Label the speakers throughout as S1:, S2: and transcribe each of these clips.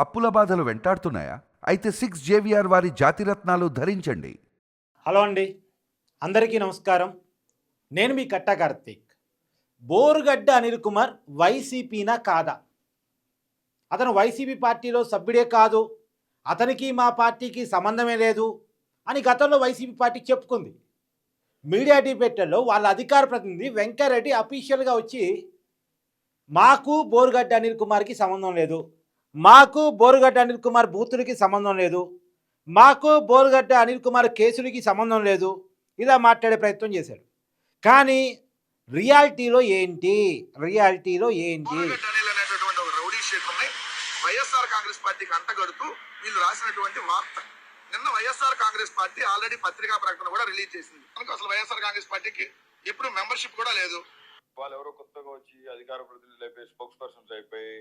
S1: అప్పుల బాధలు వెంటాడుతున్నాయా? అయితే సిక్స్ జేవిఆర్ వారి జాతిరత్నాలు ధరించండి.
S2: హలో అండి. అందరికీ నమస్కారం. నేను మీ కట్టా కార్తీక్. బోరుగడ్డ అనిల్ కుమార్ వైసీపీనా కాదా? అతను వైసీపీ పార్టీలో సభ్యుడే కాదు. అతనికి మా పార్టీకి సంబంధమే లేదు అని గతంలో వైసీపీ పార్టీ చెప్పుకుంది. మీడియా డిబేట్లలో వాళ్ళ అధికార ప్రతినిధి వెంకయ్యరెడ్డి అఫీషియల్గా వచ్చి మాకు బోరుగడ్డ అనిల్ కుమార్కి సంబంధం లేదు. మాకు బోరుగడ్డ అనిల్ కుమార్ బూతులకి సంబంధం లేదు. మాకు బోరుగడ్డ అనిల్ కుమార్ కేసులకి సంబంధం లేదు. ఇలా మాట్లాడే ప్రయత్నం చేశాడు. కానీ రియాలిటీలో ఏంటి? రియాలిటీలో ఏంటి?
S3: వైఎస్ఆర్ కాంగ్రెస్ పార్టీకి అంటగడుతూ వీళ్ళు రాసినటువంటి వార్త. నిన్న వైఎస్ఆర్ కాంగ్రెస్ పార్టీ ఆల్రెడీ పత్రికా ప్రకటన కూడా రిలీజ్ చేసింది. కనుక అసలు వైఎస్ఆర్ కాంగ్రెస్ పార్టీకి ఇప్పుడు మెంబర్షిప్ కూడా లేదు.
S4: వాళ్ళు ఎవరో కొత్తగా వచ్చి అధికార ప్రతినిధులు అయిపోయి స్పోక్స్ పర్సన్స్ అయిపోయి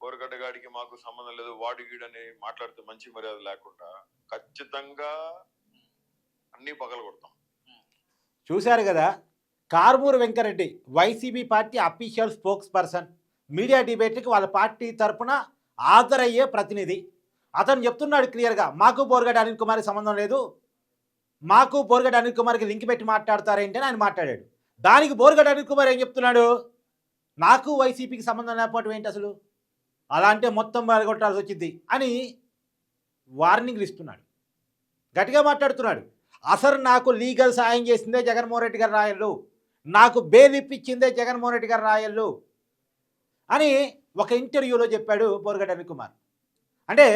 S4: బోరగడ్డగాడికి మాకు సంబంధం లేదు వాడు గీడని మాట్లాడితే మంచి మర్యాద లేకుండా ఖచ్చితంగా అన్ని పగల కొడతాం.
S2: చూశారు కదా Karumuru Venkareddy YCP party official spokesperson. Media డిబేట్కి వాళ్ళ పార్టీ తరపున హాజరయ్యే ప్రతినిధి. అతను చెప్తున్నాడు క్లియర్గా మాకు బోర్గడ్డ అనిల్ కుమార్కి సంబంధం లేదు మాకు బోర్గడ్డ అనిల్ కుమార్కి లింక్ పెట్టి మాట్లాడతారేంటి అని ఆయన మాట్లాడాడు. దానికి బోర్గడ్డ అనిల్ కుమార్ ఏం చెప్తున్నాడు? నాకు వైసీపీకి సంబంధం లేకపోవటం ఏంటి అసలు? అలా అంటే మొత్తం బారగొట్టాల్సి వచ్చింది అని వార్నింగ్లు ఇస్తున్నాడు. గట్టిగా మాట్లాడుతున్నాడు. అసలు నాకు లీగల్ సాయం చేసిందే జగన్మోహన్ రెడ్డి గారు రాయళ్ళు నాకు బెయిల్ ఇప్పించిందే జగన్మోహన్ రెడ్డి గారు రాయళ్ళు అని ఒక ఇంటర్వ్యూలో చెప్పాడు బోరుగడ్డ అనిల్ కుమార్. అంటే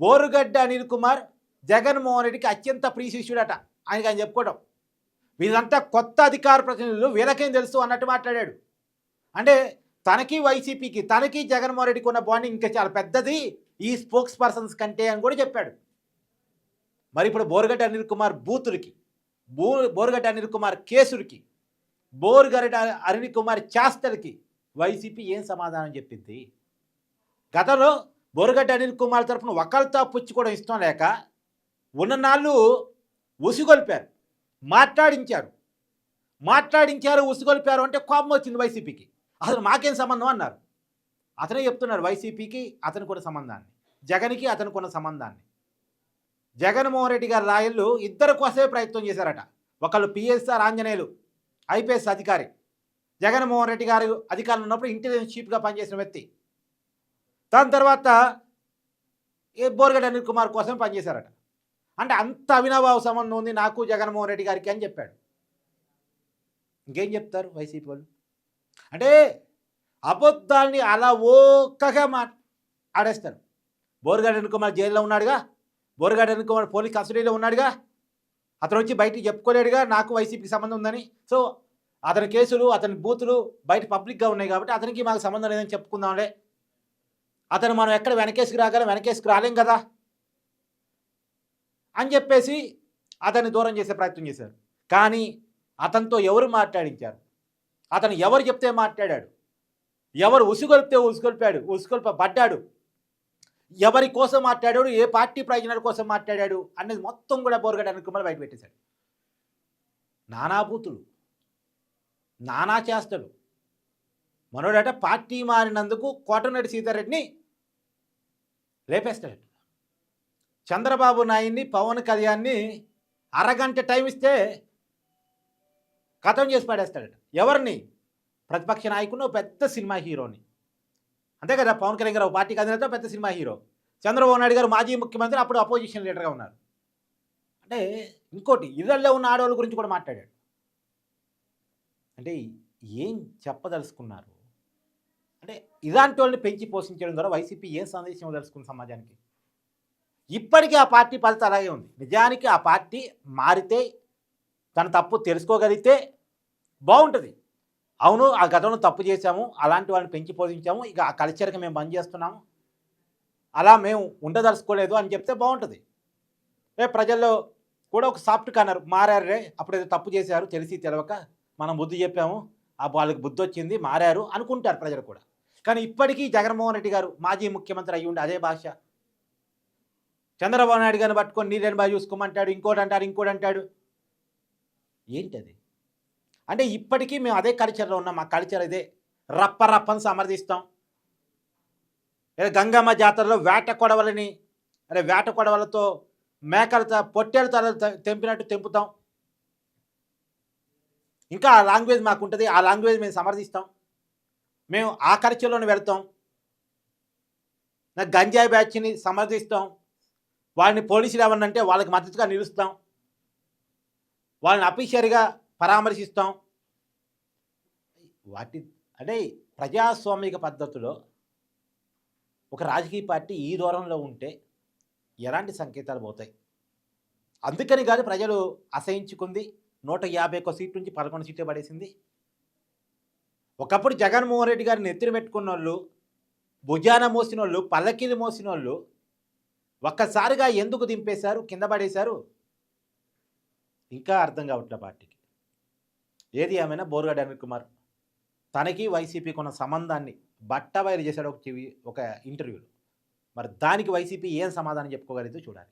S2: బోరుగడ్డ అనిల్ కుమార్ జగన్మోహన్ రెడ్డికి అత్యంత ప్రీశిష్యుడట ఆయనకి ఆయన చెప్పుకోవడం వీళ్ళంతా కొత్త అధికార ప్రతినిధులు వీళ్ళకేం తెలుసు అన్నట్టు మాట్లాడాడు. అంటే తనకి వైసీపీకి తనకి జగన్మోహన్ రెడ్డికి ఉన్న బాండింగ్ ఇంకా చాలా పెద్దది. ఈ స్పోక్స్ పర్సన్స్ కంటే అని కూడా చెప్పాడు. మరి ఇప్పుడు బోరుగడ్డ అనిల్ కుమార్ బూతులకి బూ బోరుగడ్డ అనిల్ కుమార్ కేసులకి బోరుగడ్డ అనిల్ కుమార్ చేస్తలకి వైసీపీ ఏం సమాధానం చెప్పింది? గతంలో బోరుగడ్డ అనిల్ కుమార్ తరఫున ఒకళ్ళతో పుచ్చుకోవడం ఇష్టం లేక ఉన్న నాళ్ళు ఉసిగొల్పారు. మాట్లాడించారు. మాట్లాడించారు ఉసిగొల్పారు అంటే కోపం వచ్చింది వైసీపీకి. అసలు మాకేం సంబంధం అన్నారు. అతనే చెప్తున్నారు వైసీపీకి అతనికి ఉన్న సంబంధాన్ని. జగన్కి అతనికి ఉన్న సంబంధాన్ని. జగన్మోహన్ రెడ్డి గారి రాయళ్ళు ఇద్దరు కోసమే ప్రయత్నం చేశారట. ఒకళ్ళు పిఎస్ఆర్ ఆంజనేయులు ఐపీఎస్ అధికారి. జగన్మోహన్ రెడ్డి గారు అధికారులు ఉన్నప్పుడు ఇంటెలిజెన్స్ చీఫ్గా పనిచేసిన వ్యక్తి. దాని తర్వాత ఏ బోర్గడ్ అనిల్ కుమార్ కోసం పనిచేశారట. అంటే అంత అవినాభావ సంబంధం ఉంది నాకు జగన్మోహన్ రెడ్డి గారికి అని చెప్పాడు. ఇంకేం చెప్తారు వైసీపీ వాళ్ళు? అంటే అబద్ధాన్ని అలా ఓక్కగా మా ఆడేస్తారు. బోర్గడ్ అనిల్ జైల్లో ఉన్నాడుగా? బోరగాడు అనుకోవాలి పోలీస్ కస్టడీలో ఉన్నాడుగా? అతను వచ్చి బయటికి చెప్పుకోలేడుగా? నాకు వైసీపీకి సంబంధం ఉందని. సో అతని కేసులు అతని బూతులు బయట పబ్లిక్గా ఉన్నాయి కాబట్టి అతనికి మాకు సంబంధం లేదని చెప్పుకుందాంలే. అతను మనం ఎక్కడ వెనకేసుకు రాగలం? వెనకేసుకు రాలేం కదా? అని చెప్పేసి అతన్ని దూరం చేసే ప్రయత్నం చేశారు. కానీ అతనితో ఎవరు మాట్లాడించారు? అతను ఎవరు చెప్తే మాట్లాడాడు? ఎవరు ఉసుగొలిపితే ఉసుగొలిపాడు? ఉసుగొల్ప పడ్డాడు ఎవరి కోసం మాట్లాడాడు? ఏ పార్టీ ప్రయోజనాల కోసం మాట్లాడాడు? అనేది మొత్తం కూడా బోరగడ్డ అనుకుమని బయట పెట్టేశాడు. నానాపూతులు నానా చేస్తాడు మనోడట పార్టీ మారినందుకు కోటనటి సీతారెడ్డిని లేపేస్తాడు. చంద్రబాబు నాయుడిని పవన్ కళ్యాణ్ని అరగంట టైం ఇస్తే కథం చేసి పడేస్తాడట. ఎవరిని? ప్రతిపక్ష నాయకుని పెద్ద సినిమా హీరోని. అంతే కదా పవన్ కళ్యాణ్ గారు పార్టీకి అధినేత పెద్ద సినిమా హీరో. చంద్రబాబు నాయుడు గారు మాజీ ముఖ్యమంత్రి అప్పుడు అపోజిషన్ లీడర్గా ఉన్నారు. అంటే ఇంకోటి ఇళ్ళల్లో ఉన్న ఆడవాళ్ళ గురించి కూడా మాట్లాడాడు. అంటే ఏం చెప్పదలుచుకున్నారు? అంటే ఇలాంటి వాళ్ళని పెంచి పోషించడం ద్వారా వైసీపీ ఏం సందేశం ఇవ్వదలుచుకుంది సమాజానికి? ఇప్పటికీ ఆ పార్టీ ఫలితం అలాగే ఉంది. నిజానికి ఆ పార్టీ మారితే తన తప్పు తెలుసుకోగలిగితే బాగుంటుంది. అవును ఆ గతంలో తప్పు చేశాము అలాంటి వాళ్ళని పెంచి పోషించాము ఇక ఆ కల్చర్కి మేము బంద్ చేస్తున్నాము. అలా మేము ఉండదలుచుకోలేదు అని చెప్తే బాగుంటుంది. ఏ ప్రజల్లో కూడా ఒక సాఫ్ట్ కార్నర్ మారారు రే అప్పుడేదో తప్పు చేశారు తెలిసి తెలవక మనం బుద్ధి చెప్పాము ఆ వాళ్ళకి బుద్ధి వచ్చింది మారారు అనుకుంటారు ప్రజలు కూడా. కానీ ఇప్పటికీ జగన్మోహన్ రెడ్డి గారు మాజీ ముఖ్యమంత్రి అయ్యి ఉండి అదే భాష. చంద్రబాబు నాయుడు గారిని పట్టుకొని నీళ్ళని బాగా చూసుకోమంటాడు ఇంకోటి అంటాడు ఇంకోటి అంటాడు. ఏంటది? అంటే ఇప్పటికీ మేము అదే కల్చర్లో ఉన్నాం. మా కల్చర్ ఇదే. రప్ప రప్పని సమర్థిస్తాం. లేదా గంగమ్మ జాతరలో వేట కొడవలని అరే వేట కొడవలతో మేకలతో పొట్టెల తల తెంపినట్టు తెంపుతాం. ఇంకా ఆ లాంగ్వేజ్ మాకు ఉంటుంది ఆ లాంగ్వేజ్ మేము సమర్థిస్తాం. మేము ఆ కల్చర్లోనే వెళ్తాం. నా గంజాయి బ్యాచ్ని సమర్థిస్తాం. వాళ్ళని పోలీసులు ఏమన్నంటే వాళ్ళకి మద్దతుగా నిలుస్తాం. వాళ్ళని అఫీషియల్గా పరామర్శిస్తాం. వాటి అంటే ప్రజాస్వామిక పద్ధతిలో ఒక రాజకీయ పార్టీ ఈ దూరంలో ఉంటే ఎలాంటి సంకేతాలు పోతాయి? అందుకని కాదు ప్రజలు అసహించుకుంది నూట యాభై ఒక్క సీట్ నుంచి పదకొండు సీట్లు పడేసింది. ఒకప్పుడు జగన్మోహన్ రెడ్డి గారిని నెత్తిన పెట్టుకున్న వాళ్ళు భుజాన మోసిన వాళ్ళు పల్లకీలు మోసిన వాళ్ళు ఒక్కసారిగా ఎందుకు దింపేశారు కింద పడేశారు? ఇంకా అర్థం కావట్లే పార్టీకి. ఏది ఏమైనా బోర్గా అనిల్ కుమార్. తనకి వైసీపీకి ఉన్న సంబంధాన్ని బట్టబయలు చేశాడు ఒక టీవీ ఒక ఇంటర్వ్యూలో. మరి దానికి వైసీపీ ఏం సమాధానం చెప్పుకోగలిగితే చూడాలి.